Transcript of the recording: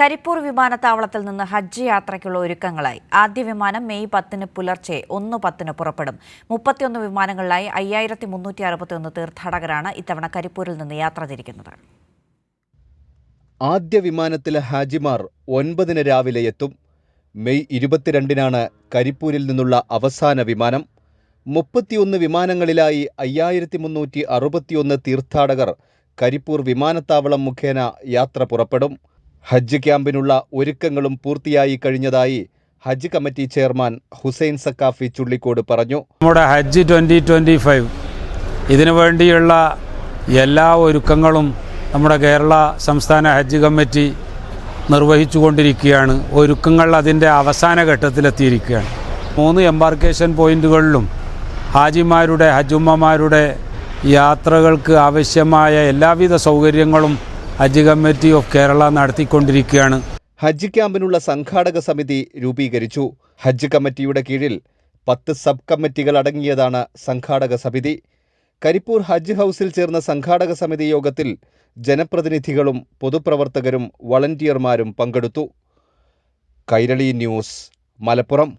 കരിപ്പൂർ വിമാനത്താവളത്തിൽ നിന്ന് ഹജ്ജ് യാത്രയ്ക്കുള്ള ഒരുക്കങ്ങളായി. ആദ്യ വിമാനം മെയ് പത്തിന് പുലർച്ചെ ഒന്ന് പത്തിന് പുറപ്പെടും. മുപ്പത്തിയൊന്ന് വിമാനങ്ങളിലായി അയ്യായിരത്തി മുന്നൂറ്റി അറുപത്തിയൊന്ന് തീർത്ഥാടകരാണ് ഇത്തവണ കരിപ്പൂരിൽ നിന്ന് യാത്ര തിരിക്കുന്നത്. ആദ്യ വിമാനത്തിലെ ഹാജിമാർ ഒൻപതിന് രാവിലെ എത്തും. മെയ് ഇരുപത്തിരണ്ടിനാണ് കരിപ്പൂരിൽ നിന്നുള്ള അവസാന വിമാനം. മുപ്പത്തിയൊന്ന് വിമാനങ്ങളിലായി അയ്യായിരത്തി മുന്നൂറ്റി അറുപത്തിയൊന്ന് തീർത്ഥാടകർ കരിപ്പൂർ വിമാനത്താവളം മുഖേന യാത്ര പുറപ്പെടും. ഹജ്ജ് ക്യാമ്പിനുള്ള ഒരുക്കങ്ങളും പൂർത്തിയായി കഴിഞ്ഞതായി ഹജ്ജ് കമ്മിറ്റി ചെയർമാൻ ഹുസൈൻ സക്കാഫി ചുള്ളിക്കോട് പറഞ്ഞു. നമ്മുടെ ഹജ്ജ് ട്വന്റി ട്വന്റി ഫൈവ് ഇതിനു വേണ്ടിയുള്ള എല്ലാ ഒരുക്കങ്ങളും നമ്മുടെ കേരള സംസ്ഥാന ഹജ്ജ് കമ്മിറ്റി നിർവഹിച്ചു കൊണ്ടിരിക്കുകയാണ് ഒരുക്കങ്ങൾ അതിന്റെ അവസാന ഘട്ടത്തിലെത്തിയിരിക്കുകയാണ്. മൂന്ന് എംബാർക്കേഷൻ പോയിന്റുകളിലും ഹാജിമാരുടെ ഹജ്ജുമ്മമാരുടെ യാത്രകൾക്ക് ആവശ്യമായ എല്ലാവിധ സൗകര്യങ്ങളും ഹജ്ജ് കമ്മിറ്റി ഓഫ് കേരള നടത്തിക്കൊണ്ടിരിക്കുകയാണ്. ഹജ്ജ് ക്യാമ്പിനുള്ള സംഘാടക സമിതി രൂപീകരിച്ചു. ഹജ്ജ് കമ്മിറ്റിയുടെ കീഴിൽ പത്ത് സബ് കമ്മിറ്റികൾ അടങ്ങിയതാണ് സംഘാടക സമിതി. കരിപ്പൂർ ഹജ്ജ് ഹൗസിൽ ചേർന്ന സംഘാടക സമിതി യോഗത്തിൽ ജനപ്രതിനിധികളും പൊതുപ്രവർത്തകരും വളണ്ടിയർമാരും പങ്കെടുത്തു. കൈരളി ന്യൂസ് മലപ്പുറം.